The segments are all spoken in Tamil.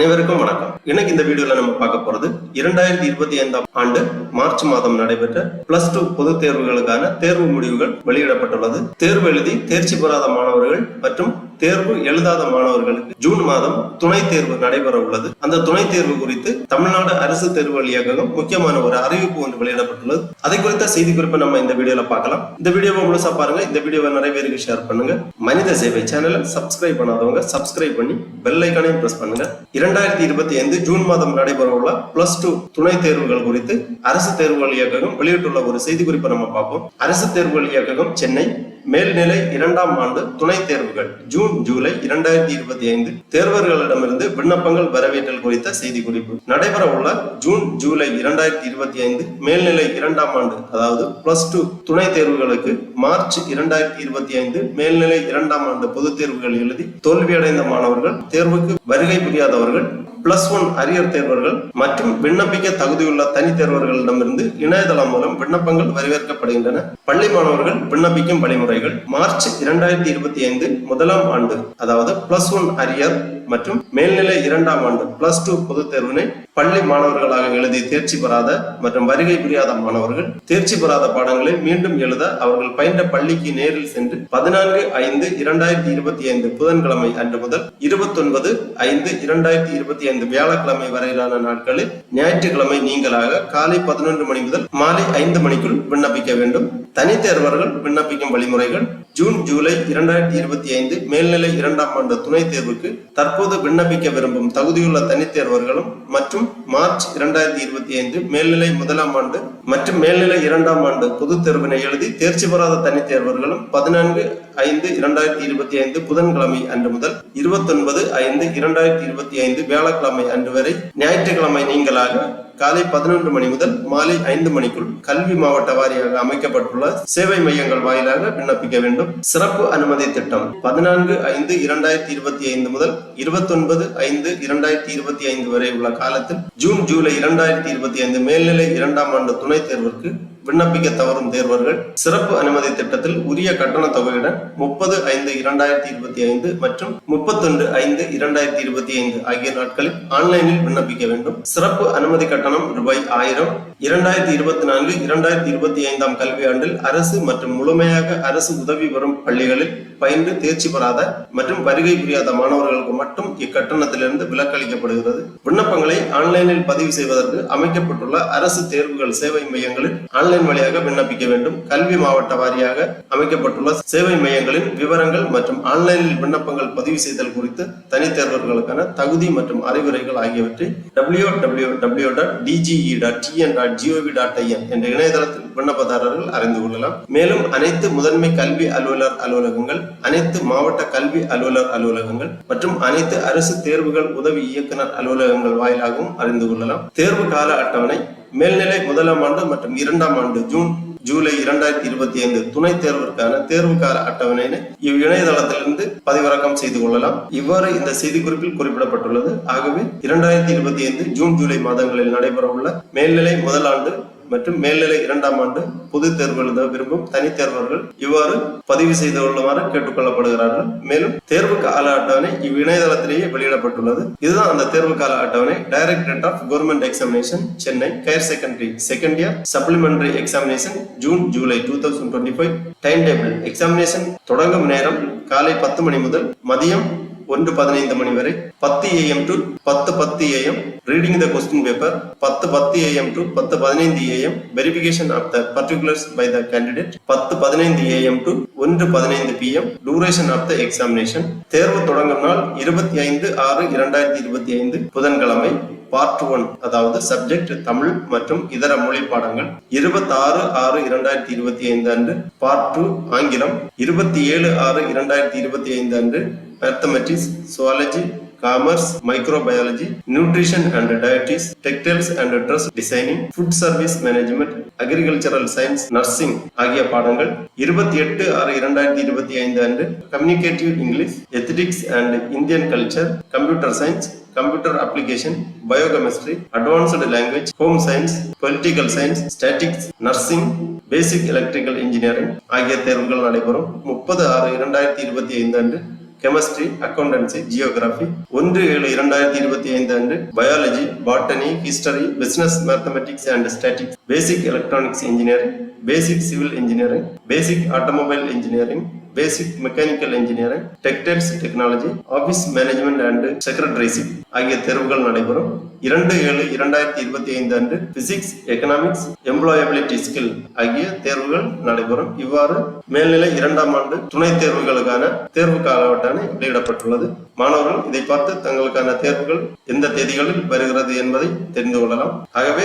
அனைவருக்கும் வணக்கம். இன்னைக்கு இந்த வீடியோல நம்ம பார்க்க போறது இரண்டாயிரத்தி இருபத்தி ஐந்தாம் ஆண்டு மார்ச் மாதம் நடைபெற்ற பிளஸ் டூ பொதுத் தேர்வுகளுக்கான தேர்வு முடிவுகள் வெளியிடப்பட்டுள்ளது. தேர்வு எழுதி தேர்ச்சி பெறாத மாணவர்கள் மற்றும் தேர்வு எழுதாத மாணவர்களுக்கு ஜூன் மாதம் துணை தேர்வு நடைபெற உள்ளது. அந்த துணை தேர்வு குறித்து தமிழ்நாடு அரசு தேர்வு இயக்ககம் முக்கியமான ஒரு அறிவிப்பு ஒன்று வெளியிடப்பட்டுள்ளது. அதை குறித்த செய்தி குறிப்பை நம்ம இந்த வீடியோல பார்க்கலாம். இந்த வீடியோவை முழுசா பாருங்க. இந்த வீடியோவை நிறைய பேருக்கு ஷேர் பண்ணுங்க. மனித சேவை சேனலை சப்ஸ்கிரைப் பண்ணாதவங்க சப்ஸ்கிரைப் பண்ணி பெல் ஐக்கானையும் பிரஸ் பண்ணுங்க. இரண்டாயிரத்தி இருபத்தி ஐந்து ஜூன் மாதம் நடைபெற உள்ள பிளஸ் டூ துணை தேர்வுகள் குறித்து அரசு தேர்வுகள் இயக்ககம் வெளியிட்டுள்ள ஒரு செய்தி குறிப்பை நம்ம பார்ப்போம். அரசு தேர்வுகள் இயக்ககம் சென்னை மேல்நிலை இரண்டாம் ஆண்டு துணை தேர்வுகள். ஜூன் ஜூலை இரண்டாயிரத்தி இருபத்தி ஐந்து தேர்வர்களிடமிருந்து விண்ணப்பங்கள் வரவேற்றல் குறித்த செய்தி குறிப்பு நடைபெற உள்ள ஜூன் ஜூலை இரண்டாயிரத்தி இருபத்தி ஐந்து மேல்நிலை இரண்டாம் ஆண்டு அதாவது பிளஸ் டூ துணை தேர்வுகளுக்கு மார்ச் இரண்டாயிரத்தி இருபத்தி ஐந்து மேல்நிலை இரண்டாம் ஆண்டு பொதுத் தேர்வுகள் எழுதி தோல்வியடைந்த மாணவர்கள் தேர்வுக்கு வருகை புரியாதவர்கள் பிளஸ் ஒன் அரியர் தேர்வர்கள் மற்றும் விண்ணப்பிக்க தகுதியுள்ள தனி தேர்வர்களிடமிருந்து இணையதளம் மூலம் விண்ணப்பங்கள் வரவேற்கப்படுகின்றன. பள்ளி மாணவர்கள் விண்ணப்பிக்கும் வழிமுறைகள் மார்ச் இரண்டாயிரத்தி இருபத்தி ஐந்து முதலாம் ஆண்டு அதாவது பிளஸ் ஒன் அரியர் மற்றும் மேல்நிலை இரண்டாம் ஆண்டு பிளஸ் டூ பொதுத் தேர்வினை பள்ளி மாணவர்களாக எழுதி தேர்ச்சி பெறாத மற்றும் வருகை புரியாத மாணவர்கள் தேர்ச்சி பெறாத பாடங்களை மீண்டும் எழுத அவர்கள் பயின்ற பள்ளிக்கு நேரில் சென்று பதினான்கு ஐந்து இரண்டாயிரத்தி இருபத்தி ஐந்து புதன்கிழமை அன்று முதல் இருபத்தொன்பது ஐந்து இரண்டாயிரத்தி இருபத்தி ஐந்து வியாழக்கிழமை வரையிலான நாட்களில் ஞாயிற்றுக்கிழமை நீங்களாக காலை பதினொன்று மணி முதல் மாலை ஐந்து மணிக்குள் விண்ணப்பிக்க வேண்டும். தனித்தேர்வர்கள் விண்ணப்பிக்கும் வழிமுறைகள் ஜூன் ஜூலை இரண்டாயிரத்தி இருபத்தி ஐந்து மேல்நிலை இரண்டாம் ஆண்டு துணைத் தேர்வுக்கு தற்போது விண்ணப்பிக்க விரும்பும் தகுதியுள்ள தனித்தேர்வர்களும் மற்றும் மார்ச் இரண்டாயிரத்தி இருபத்தி ஐந்து மேல்நிலை முதலாம் ஆண்டு மற்றும் மேல்நிலை இரண்டாம் ஆண்டு பொதுத் தேர்வினை எழுதி தேர்ச்சி பெறாத தனித்தேர்வர்களும் பதினான்கு ஐந்து இரண்டாயிரத்தி இருபத்தி ஐந்து புதன்கிழமை அன்று முதல் இருபத்தொன்பது ஐந்து இரண்டாயிரத்தி இருபத்தி ஐந்து வியாழக்கிழமை அன்று வரை ஞாயிற்றுக்கிழமை நீங்களாக காலை பதினொன்று மணி முதல் மாலை ஐந்து மணிக்குள் கல்வி மாவட்ட வாரியாக அமைக்கப்பட்டுள்ள சேவை மையங்கள் வாயிலாக விண்ணப்பிக்க வேண்டும். சிறப்பு அனுமதி திட்டம் பதினான்கு ஐந்து இரண்டாயிரத்தி இருபத்தி ஐந்து முதல் இருபத்தொன்பது ஐந்து இரண்டாயிரத்தி இருபத்தி ஐந்து வரை உள்ள காலத்தில் ஜூன் ஜூலை இரண்டாயிரத்தி இருபத்தி ஐந்து மேல்நிலை இரண்டாம் ஆண்டு துணைத் தேர்விற்கு விண்ணப்பிக்க தவறும் தேர்வர்கள் சிறப்பு அனுமதி திட்டத்தில் உரிய கட்டண தொகையுடன் முப்பது ஐந்து இரண்டாயிரத்தி இருபத்தி ஐந்து மற்றும் முப்பத்தொன்று ஐந்து இரண்டாயிரத்தி இருபத்தி ஐந்து ஆகிய நாட்களில் ஆன்லைனில் விண்ணப்பிக்க வேண்டும். சிறப்பு அனுமதி கட்டணம் ரூபாய் ஆயிரம் இரண்டாயிரத்தி இருபத்தி நான்கு இரண்டாயிரத்தி இருபத்தி ஐந்தாம் கல்வியாண்டில் அரசு மற்றும் முழுமையாக அரசு உதவி பெறும் பள்ளிகளில் பயின்று தேர்ச்சி பெறாத மற்றும் வருகை புரியாத மாணவர்களுக்கு மட்டும் இக்கட்டணத்திலிருந்து விலக்களிக்கப்படுகிறது. விண்ணப்பங்களை ஆன்லைனில் பதிவு செய்வதற்கு அமைக்கப்பட்டுள்ள அரசு தேர்வுகள் சேவை மையங்களில் ஆன்லைன் வழியாக விண்ணப்பிக்க வேண்டும். கல்வி மாவட்ட வாரியாக அமைக்கப்பட்டுள்ள சேவை மையங்களின் விவரங்கள் மற்றும் ஆன்லைனில் விண்ணப்பங்கள் பதிவு செய்தல் குறித்து தனித்தேர்வர்களுக்கான தகுதி மற்றும் அறிவுரைகள் ஆகியவற்றை W W W dot DGE dot TN dot GOV dot IN என்ற இணையதளத்தில் விண்ணப்பதாரர்கள் அறிந்து கொள்ளலாம். மேலும் அனைத்து முதன்மை கல்வி அலுவலர் அலுவலகங்கள் அனைத்து மாவட்ட கல்வி அலுவலர் அலுவலகங்கள் மற்றும் அனைத்து அரசு தேர்வுகள் உதவி இயக்குனர் அலுவலகங்கள் வாயிலாகவும் அறிந்து கொள்ளலாம். தேர்வு கால அட்டவணை மேல்நிலை முதலாம் ஆண்டு மற்றும் இரண்டாம் ஆண்டு ஜூன் ஜூலை இரண்டாயிரத்தி இருபத்தி ஐந்து துணை தேர்விற்கான தேர்வு கால அட்டவணையினை இவ் இணையதளத்திலிருந்து பதிவிறக்கம் செய்து கொள்ளலாம். இவ்வாறு இந்த செய்திக்குறிப்பில் குறிப்பிடப்பட்டுள்ளது. ஆகவே இரண்டாயிரத்தி இருபத்தி ஐந்து ஜூன் ஜூலை மாதங்களில் நடைபெற உள்ள மேல்நிலை முதலாண்டு மற்றும் மேல்நிலை இரண்டாம் ஆண்டு பொது தேர்வு எழுத விரும்பும் தனித்தேர்வர்கள் இவ்வாறு பதிவு செய்து கொள்ளுமாறு கேட்டுக்கொள்ளப்படுகிறார்கள். மேலும் தேர்வு கால அட்டவணை இவ் இணையதளத்திலேயே வெளியிடப்பட்டுள்ளது. இதுதான் அந்த தேர்வு கால அட்டவணை. Directorate of government examination Chennai higher secondary second year supplementary examination June July two thousand twenty five time table examination தொடங்கும் நேரம் காலை பத்து மணி முதல் மதியம் ஒன்று பதினைந்து மணி வரை பத்து ஏஎம் டு பத்து பத்து AM reading the question paper பத்து பத்து ஏஎம் டு பத்து பதினைந்து AM verification of the particulars by the candidate பத்து பதினைந்து ஏஎம் டு ஒன்று பதினைந்து PM duration of the examination தேர்வு தொடங்கும் நாள் இருபத்தி ஐந்து ஆறு இரண்டாயிரத்தி இருபத்தி ஐந்து புதன்கிழமை. பார்ட் ஒன் அதாவது சப்ஜெக்ட் தமிழ் மற்றும் இதர மொழி பாடங்கள் இருபத்தி ஆறு ஆறு இரண்டாயிரத்தி இருபத்தி ஐந்து அன்று பார்ட் டூ ஆங்கிலம் இருபத்தி ஏழு ஆறு இரண்டாயிரத்தி இருபத்தி ஐந்து அன்று mathematics zoology commerce microbiology nutrition and dietetics textiles and dress designing food service management agricultural science nursing ஆகிய பாடங்கள் இருபத்தி எட்டு ஆறு இரண்டாயிரத்தி இருபத்தி ஐந்து அன்று communicative English ethics and Indian culture computer science computer application biochemistry advanced language home science political science statistics nursing basic electrical engineering ஆகிய தேர்வுகள் நடைபெறும். முப்பது ஆறு இரண்டாயிரத்தி இருபத்தி ஐந்து அன்று கெமிஸ்ட்ரி அக்கௌண்டன்சி ஜியோகிராஃபி ஒன்று ஏழு இரண்டாயிரத்தி இருபத்தி ஐந்து அன்று biology botany history business mathematics and statistics basic electronics engineering basic civil engineering basic automobile engineering basic mechanical engineering textiles technology office management and secretaryship ஆகிய தேர்வுகள் நடைபெறும். இரண்டு ஏழு இரண்டாயிரத்தி இருபத்தி ஐந்து அன்று பிசிக்ஸ் எக்கனாமிக்ஸ் எம்ப்ளாயபிலிட்டி ஸ்கில் ஆகிய தேர்வுகள் நடைபெறும். இவ்வாறு மேல்நிலை இரண்டாம் ஆண்டு துணைத் தேர்வுகளுக்கான தேர்வு கால அட்டவணை வெளியிடப்பட்டுள்ளது. மாணவர்கள் இதை பார்த்து தங்களுக்கான தேர்வுகள் எந்த தேதிகளில் வருகிறது என்பதை தெரிந்து கொள்ளலாம். ஆகவே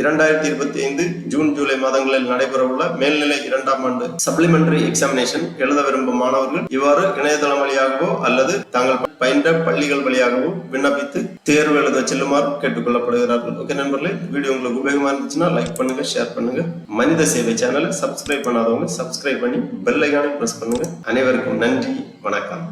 இரண்டாயிரத்தி இருபத்தி ஐந்து ஜூன் ஜூலை மாதங்களில் நடைபெறவுள்ள மேல்நிலை இரண்டாம் ஆண்டு சப்ளிமெண்டரி எக்ஸாமினேஷன் எழுத விரும்பும் மாணவர்கள் இவ்வாறு இணையதளம் வழியாகவோ அல்லது தாங்கள் பயின்ற பள்ளிகள் வழியாகவோ விண்ணப்பித்து தேர்வு எழுத செல்லுமாறு கேட்டுக்கொள்ளப்படுகிறார்கள். ஓகே நண்பர்களே வீடியோ உங்களுக்கு உபயோகமா இருந்துச்சுன்னா லைக் பண்ணுங்க ஷேர் பண்ணுங்க. மனித சேவை சேனலை சப்ஸ்கிரைப் பண்ணாதவங்க சப்ஸ்கிரைப் பண்ணி பெல் ஐக்கானை பிரஸ் பண்ணுங்க. அனைவருக்கும் நன்றி வணக்கம்.